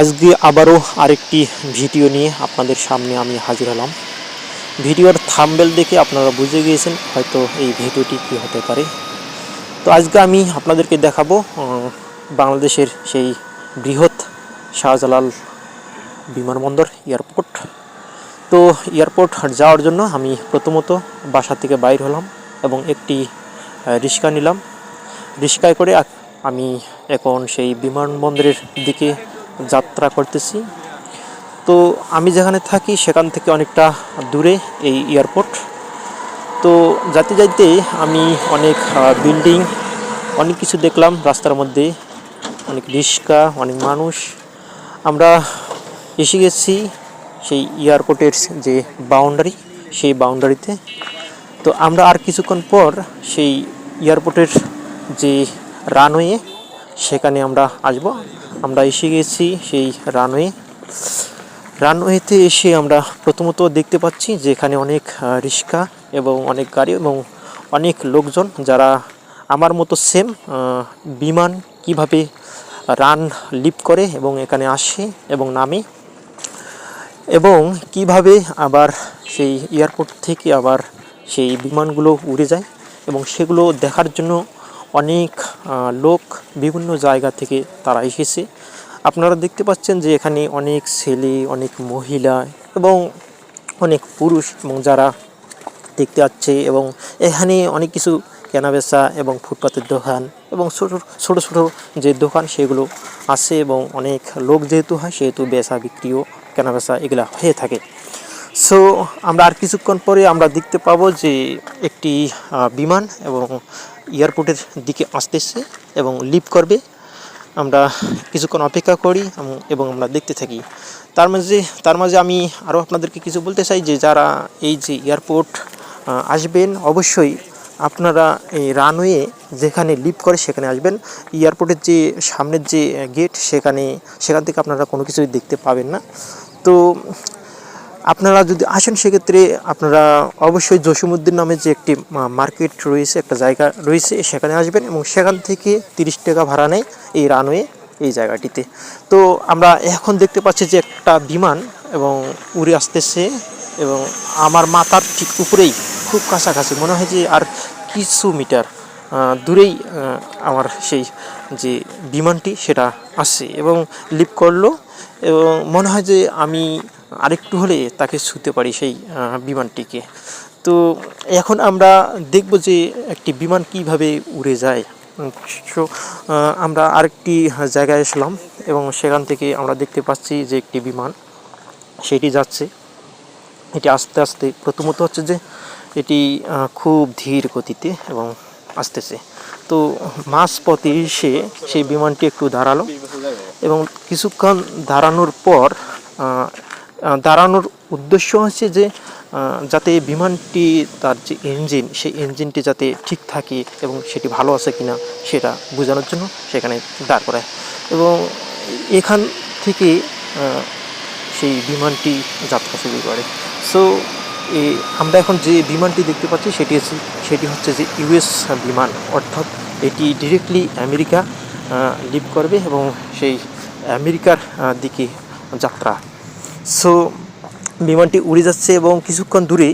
আজকে আবারও আরেকটি ভিডিও নিয়ে আপনাদের সামনে আমি হাজির হলাম। ভিডিওর থাম্বেল দেখে আপনারা বুঝে গিয়েছেন হয়তো এই ভিডিওটি কী হতে পারে। তো আজকে আমি আপনাদেরকে দেখাবো বাংলাদেশের সেই বৃহৎ শাহজালাল বিমানবন্দর এয়ারপোর্ট। তো এয়ারপোর্ট যাওয়ার জন্য আমি প্রথমত বাসা থেকে বাইর হলাম এবং একটি রিক্সা নিলাম। রিক্সায় করে আমি এখন সেই বিমানবন্দরের দিকে যাত্রা করতেছি। তো আমি যেখানে থাকি সেখান থেকে অনেকটা দূরে এই এয়ারপোর্ট। তো যাতে যাইতে আমি অনেক বিল্ডিং, অনেক কিছু দেখলাম। রাস্তার মধ্যে অনেক রিক্সা, অনেক মানুষ। আমরা এসে গেছি সেই এয়ারপোর্টের যে বাউন্ডারি, সেই বাউন্ডারিতে। তো আমরা আর কিছুক্ষণ পর সেই এয়ারপোর্টের যে রানওয়ে সেখানে আমরা আসব। আমরা এসে গেছি সেই রানওয়ে। রানওয়েতে এসে আমরা প্রথমত দেখতে পাচ্ছি যে এখানে অনেক রিক্সা এবং অনেক গাড়ি এবং অনেক লোকজন যারা আমার মতো সেম বিমান কীভাবে রান লিপ করে এবং এখানে আসে এবং নামে এবং কীভাবে আবার সেই এয়ারপোর্ট থেকে আবার সেই বিমানগুলো উড়ে যায় এবং সেগুলো দেখার জন্য অনেক লোক বিভিন্ন জায়গা থেকে তারা এসেছে। আপনারা দেখতে পাচ্ছেন যে এখানে অনেক ছেলে, অনেক মহিলা এবং অনেক পুরুষ এবং যারা দেখতে পাচ্ছে এবং এখানে অনেক কিছু কেনাবেচা এবং ফুটপাতের দোকান এবং ছোটো ছোটো ছোটো যে দোকান সেগুলো আছে এবং অনেক লোক যেহেতু হয়, সেহেতু বেচা বিক্রিও, কেনাবেচা এগুলো হয়ে থাকে। সো আমরা আর কিছুক্ষণ পরে আমরা দেখতে পাবো যে একটি বিমান এবং এয়ারপোর্টের দিকে আসতেছে এবং লিভ করবে। আমরা কিছুক্ষণ অপেক্ষা করি এবং- আমরা দেখতে থাকি। তার মাঝে তার মাঝে আমি আরও আপনাদেরকে কিছু বলতে চাই যে যারা এই যে এয়ারপোর্ট আসবেন, অবশ্যই আপনারা এই রানওয়ে যেখানে লিভ করে সেখানে আসবেন। এয়ারপোর্টের যে সামনের যে গেট, সেখানে, সেখান থেকে আপনারা কোনো কিছুই দেখতে পাবেন না। তো আপনারা যদি আসেন, সেক্ষেত্রে আপনারা অবশ্যই জসিমুদ্দিন নামে যে একটি মার্কেট রয়েছে, একটা জায়গা রয়েছে, সেখানে আসবেন এবং সেখান থেকে তিরিশ টাকা ভাড়া নেয় এই রানওয়ে, এই জায়গাটিতে। তো আমরা এখন দেখতে পাচ্ছি যে একটা বিমান এবং উড়ে আসতেছে এবং আমার মাথার ঠিক উপরেই খুব কাছাকাছি, মনে হয় যে আর কিছু মিটার দূরেই আমার সেই যে বিমানটি, সেটা আসছে এবং লিপ করল এবং মনে হয় যে আমি আরেকটু হলে তাকে ছুতে পারি সেই বিমানটিকে। তো এখন আমরা দেখব যে একটি বিমান কীভাবে উড়ে যায়। সো আমরা আরেকটি জায়গায় এসলাম এবং সেখান থেকে আমরা দেখতে পাচ্ছি যে একটি বিমান, সেটি যাচ্ছে। এটি আস্তে আস্তে, প্রথমত হচ্ছে যে এটি খুব ধীর গতিতে এবং আসতেছে। তো মাঝ পথে এসে সেই বিমানটি একটু দাঁড়াল এবং কিছুক্ষণ দাঁড়ানোর পর দাঁড়ানোর উদ্দেশ্য হচ্ছে যে যাতে বিমানটি, তার যে ইঞ্জিন সেই ইঞ্জিনটি যাতে ঠিক থাকে এবং সেটি ভালো আছে কিনা সেটা বোঝানোর জন্য সেখানে দাঁড় করায়। এবং এখান থেকে সেই বিমানটি যাত্রা শুরু করে। সো আমরা এখন যে বিমানটি দেখতে পাচ্ছি, সেটি হচ্ছে সেটি হচ্ছে যে ইউএস বিমান। অর্থাৎ এটি ডিরেক্টলি আমেরিকা লিভ করবে এবং সেই আমেরিকার দিকে যাত্রা সো বিমানটি উড়ে যাচ্ছে এবং কিছুক্ষণ দূরে